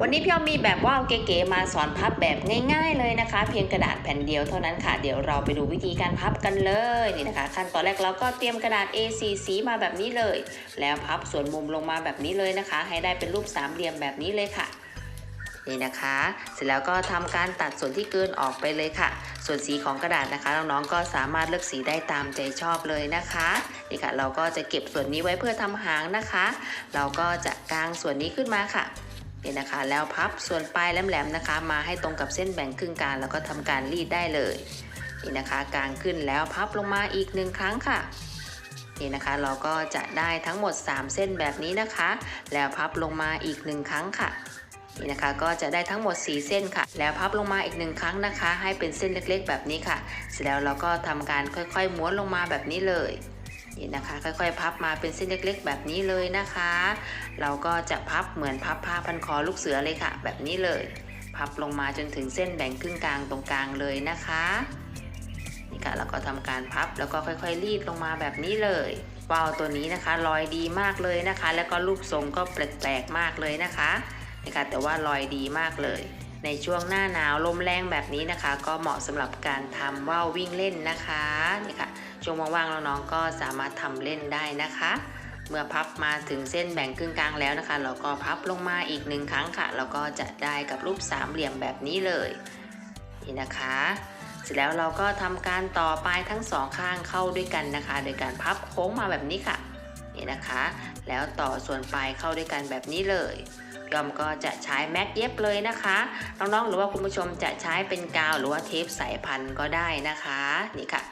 วันนี้พี่อ้อมมีแบบว่าวเก๋ๆมาสอนพับแบบง่ายๆเลยนะคะ เพียงกระดาษแผ่นเดียวเท่านั้นค่ะ เดี๋ยวเราไปดูวิธีการพับกันเลยนี่นะคะ ขั้นตอนแรกเราก็เตรียมกระดาษ A4 สีมาแบบนี้เลย แล้วพับส่วนมุมลงมาแบบนี้เลยนะคะ ให้ได้เป็นรูปสามเหลี่ยมแบบนี้เลยค่ะนี่นะคะ เสร็จแล้วก็ทำการตัดส่วนที่เกินออกไปเลยค่ะ ส่วนสีของกระดาษนะคะน้องๆก็สามารถเลือกสีได้ตามใจชอบเลยนะคะนี่ค่ะ เราก็จะเก็บส่วนนี้ไว้เพื่อทำหางนะคะ เราก็จะกางส่วนนี้ขึ้นมาค่ะ นี่นะคะ แล้วพับส่วนปลายแหลมๆนะคะ มาให้ตรงกับเส้นแบ่งครึ่งกลางแล้วก็ทำการรีดได้เลยนี่นะคะกางขึ้นแล้วพับลงมาอีกหนึ่งครั้งค่ะนี่นะคะเราก็จะได้ทั้งหมด 3 เส้นแบบนี้นะคะ แล้วพับลงมาอีกหนึ่งครั้งค่ะนี่นะคะก็จะได้ทั้งหมด 4 เส้นค่ะ แล้วพับลงมาอีกหนึ่งครั้งนะคะ ให้เป็นเส้นเล็กๆ แบบนี้ค่ะ เสร็จแล้วเราก็ทำการค่อยๆม้วนลงมาแบบนี้เลย นี่นะคะ ค่อยๆ พับมาเป็นเส้นเล็กๆ แบบนี้เลยนะคะ เราก็จะพับเหมือนพับผ้าพันคอลูกเสือเลยค่ะ แบบนี้เลย พับลงมาจนถึงเส้นแบ่งครึ่งกลางตรงกลางเลยนะคะนี่ค่ะเราก็ทำการพับแล้วก็ค่อยๆ รีดลงมาแบบนี้เลยว่าวตัวนี้นะคะลอยดีมากเลยนะคะ แล้วก็รูปทรงก็แปลกๆมากเลยนะคะนะคะแต่ว่าลอยดีมากเลย ในช่วงหน้าหนาวลมแรงแบบนี้นะคะ ก็เหมาะสำหรับการทำว่าววิ่งเล่นนะคะนี่ค่ะช่วงว่างๆน้องๆก็สามารถทำเล่นได้นะคะ เมื่อพับมาถึงเส้นแบ่งครึ่งกลางแล้วนะคะ เราก็พับลงมาอีกหนึ่งครั้งค่ะ เราก็จะได้กับรูปสามเหลี่ยมแบบนี้เลยนี่นะคะ เสร็จแล้วเราก็ทำการต่อปลายทั้งสองข้างเข้าด้วยกันนะคะ โดยการพับโค้งมาแบบนี้ค่ะ นี่นะคะ แล้วต่อส่วนปลายเข้าด้วยกันแบบนี้เลยยอมก็จะใช้แม็กเย็บเลยนะคะ น้องๆหรือว่าคุณผู้ชมจะใช้เป็นกาวหรือว่าเทปสายพันก็ได้นะคะนี่ค่ะ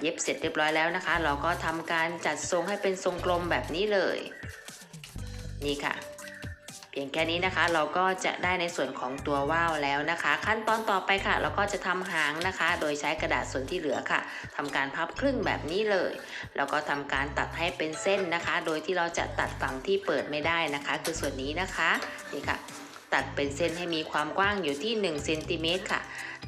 เย็บเสร็จเรียบร้อยแล้วนะคะ เราก็ทำการจัดทรงให้เป็นทรงกลมแบบนี้เลย นี่ค่ะ พียงแค่นี้นะคะเราก็จะได้ในส่วนของตัวว่าวแล้วนะคะ ขั้นตอนต่อไปค่ะ เราก็จะทำหางนะคะ โดยใช้กระดาษส่วนที่เหลือค่ะทำการพับครึ่งแบบนี้เลย แล้วก็ทำการตัดให้เป็นเส้นนะคะ โดยที่เราจะตัดฝั่งที่เปิดไม่ได้นะคะ คือส่วนนี้นะคะนี่ค่ะ ตัดเป็นเส้นให้มีความกว้างอยู่ที่1เซนติเมตรค่ะ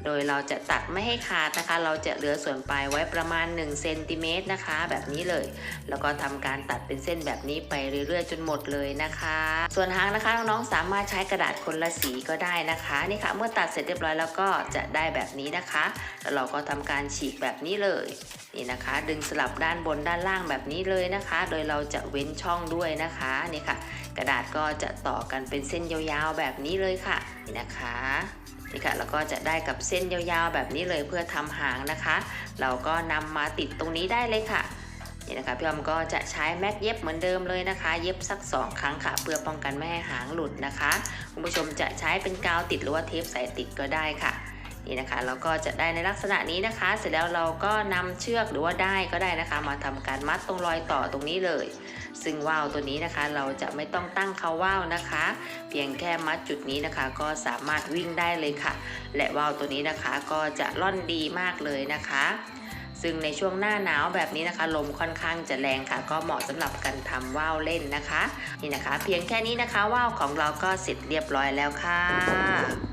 โดยเราจะตัดไม่ให้ขาดนะคะ เราจะเหลือส่วนปลายไว้ประมาณ1เซนติเมตรนะคะ แบบนี้เลย แล้วก็ทำการตัดเป็นเส้นแบบนี้ไปเรื่อยๆ จนหมดเลยนะคะ ส่วนหางนะคะน้องๆสามารถใช้กระดาษคนละสีก็ได้นะคะนี่ค่ะ เมื่อตัดเสร็จเรียบร้อยแล้วก็จะได้แบบนี้นะคะ แล้วเราก็ทำการฉีกแบบนี้เลยนี่นะคะ ดึงสลับด้านบนด้านล่างแบบนี้เลยนะคะ โดยเราจะเว้นช่องด้วยนะคะนี่ค่ะ กระดาษก็จะต่อกันเป็นเส้นยาวๆแบบนี้เลยค่ะนี่นะคะ นี่ค่ะแล้วก็จะได้กับเส้นยาวๆแบบนี้เลยเพื่อทำหางนะคะ เราก็นำมาติดตรงนี้ได้เลยค่ะนี่นะคะพี่ออมก็จะใช้แม็กเย็บเหมือนเดิมเลยนะคะ เย็บสัก 2 ครั้งค่ะ เพื่อป้องกันไม่ให้หางหลุดนะคะคุณผู้ชมจะใช้เป็นกาวติดหรือว่าเทปใส่ติดก็ได้ค่ะ นี่นะคะเราก็จะได้ในลักษณะนี้นะคะ เสร็จแล้วเราก็นำเชือกหรือว่าได้ก็ได้นะคะ มาทำการมัดตรงรอยต่อตรงนี้เลย ซึ่งว่าวตัวนี้นะคะเราจะไม่ต้องตั้งเขาว่าวนะคะ เพียงแค่มัดจุดนี้นะคะ ก็สามารถวิ่งได้เลยค่ะ และว่าวตัวนี้นะคะก็จะล่อนดีมากเลยนะคะซึ่งในช่วงหน้าหนาวแบบนี้นะคะ ลมค่อนข้างจะแรงค่ะ ก็เหมาะสำหรับการทำว่าวเล่นนะคะ นี่นะคะ เพียงแค่นี้นะคะว่าวของเราก็เสร็จเรียบร้อยแล้วค่ะ